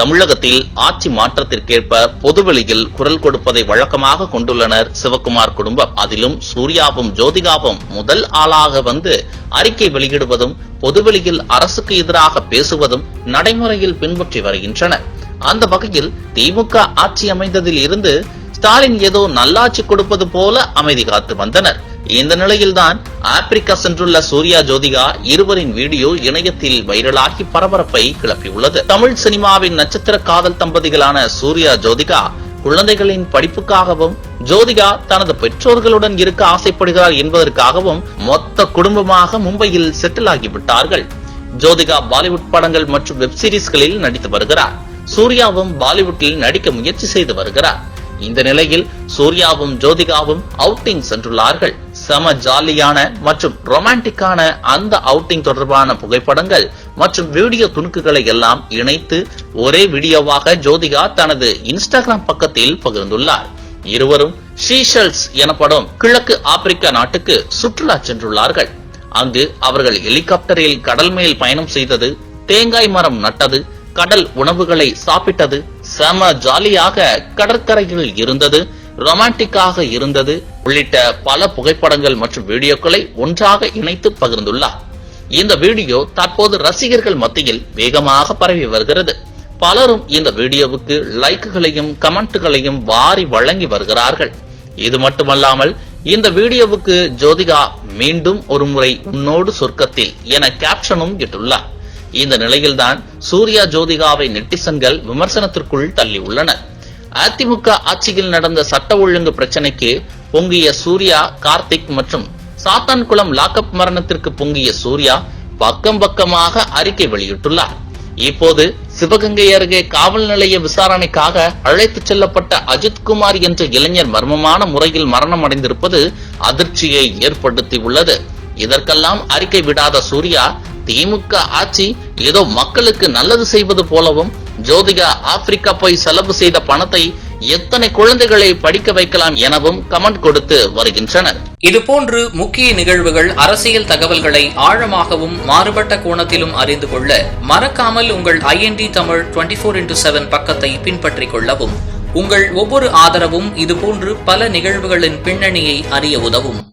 தமிழகத்தில் ஆட்சி மாற்றத்திற்கேற்ப பொதுவெளியில் குரல் கொடுப்பதை வழக்கமாக கொண்டுள்ளனர் சிவகுமார் குடும்பம். அதிலும் சூர்யாவும் ஜோதிகாவும் முதல் ஆளாக வந்து அறிக்கை வெளியிடுவதும் பொதுவெளியில் அரசுக்கு எதிராக பேசுவதும் நடைமுறையில் பின்பற்றி வருகின்றனர் அந்த வகையில் திமுக ஆட்சி அமைந்ததில் இருந்து ஸ்டாலின் ஏதோ நல்லாட்சி கொடுப்பது போல அமைதி காத்து வந்தனர். இந்த நிலையில்தான் ஆப்பிரிக்கா சென்றுள்ள சூர்யா ஜோதிகா இருவரின் வீடியோ இணையத்தில் வைரலாகி பரபரப்பை கிளப்பியுள்ளது. தமிழ் சினிமாவின் நட்சத்திர காதல் தம்பதிகளான சூர்யா ஜோதிகா குழந்தைகளின் படிப்புக்காகவும் ஜோதிகா தனது பெற்றோர்களுடன் இருக்க ஆசைப்படுகிறார் என்பதற்காகவும் மொத்த குடும்பமாக மும்பையில் செட்டில் ஆகிவிட்டார்கள். ஜோதிகா பாலிவுட் படங்கள் மற்றும் வெப் சீரிஸ்களில் நடித்து வருகிறார். சூர்யாவும் பாலிவுட்டில் நடிக்க முயற்சி செய்து வருகிறார். இந்த நிலையில் சூர்யாவும் ஜோதிகாவும் அவுட்டிங் சென்றுள்ளார்கள். செம ஜாலியான மற்றும் ரொமான்டிக்கான அந்த அவுட்டிங் தொடர்பான புகைப்படங்கள் மற்றும் வீடியோ துணுக்குகளை எல்லாம் இணைத்து ஒரே வீடியோவாக ஜோதிகா தனது இன்ஸ்டாகிராம் பக்கத்தில் பகிர்ந்துள்ளார். இருவரும் ஷீஷல்ஸ் எனப்படும் கிழக்கு ஆப்பிரிக்கா நாட்டுக்கு சுற்றுலா சென்றுள்ளார்கள். அங்கு அவர்கள் ஹெலிகாப்டரில் கடல் மேல் பயணம் செய்தது தேங்காய் மரம் நட்டது கடல் உணவுகளை சாப்பிட்டது செம ஜாலியாக கடற்கரையில் இருந்தது ரொமான்டிக்காக இருந்தது. உள்ளிட்ட பல புகைப்படங்கள் மற்றும் வீடியோக்களை ஒன்றாக இணைத்து பகிர்ந்துள்ளார். இந்த வீடியோ தற்போது ரசிகர்கள் மத்தியில் வேகமாக பரவி வருகிறது. பலரும் இந்த வீடியோவுக்கு லைக்குகளையும் கமெண்ட்டுகளையும் வாரி வழங்கி வருகிறார்கள். இது மட்டுமல்லாமல் இந்த வீடியோவுக்கு ஜோதிகா மீண்டும் ஒரு முறை உன்னோடு சொர்க்கத்தில் என கேப்ஷனும் இட்டுள்ளார். இந்த நிலையில்தான் சூர்யா ஜோதிகாவை நெட்டிசன்கள் விமர்சனத்திற்குள் தள்ளியுள்ளனர். அதிமுக ஆட்சியில் நடந்த சட்ட ஒழுங்கு பிரச்சனைக்கு பொங்கிய சூர்யா கார்த்திக் மற்றும் சாத்தான்குளம் லாக்அப் மரணத்திற்கு பொங்கிய சூர்யா பக்கம் பக்கமாக அறிக்கை வெளியிட்டுள்ளார். இப்போது சிவகங்கை அருகே காவல் நிலைய விசாரணைக்காக அழைத்துச் செல்லப்பட்ட அஜித்குமார் என்ற இளைஞர் மர்மமான முறையில் மரணம் அடைந்திருப்பது அதிர்ச்சியை ஏற்படுத்தியுள்ளது. இதற்கெல்லாம் அறிக்கை விடாத சூர்யா திமுக ஆட்சி ஏதோ மக்களுக்கு நல்லது செய்வது போலவும் ஜோதிகா ஆப்பிரிக்கா போய் செலவு செய்த பணத்தை எத்தனை குழந்தைகளை படிக்க வைக்கலாம் எனவும் கமெண்ட் கொடுத்து வருகின்றனர். இதுபோன்று முக்கிய நிகழ்வுகள் அரசியல் தகவல்களை ஆழமாகவும் மாறுபட்ட கோணத்திலும் அறிந்து கொள்ள மறக்காமல் உங்கள் INT Tamil twenty four into seven பக்கத்தை பின்பற்றிக் கொள்ளவும். உங்கள் ஒவ்வொரு ஆதரவும் இதுபோன்று பல நிகழ்வுகளின் பின்னணியை அறிய உதவும்.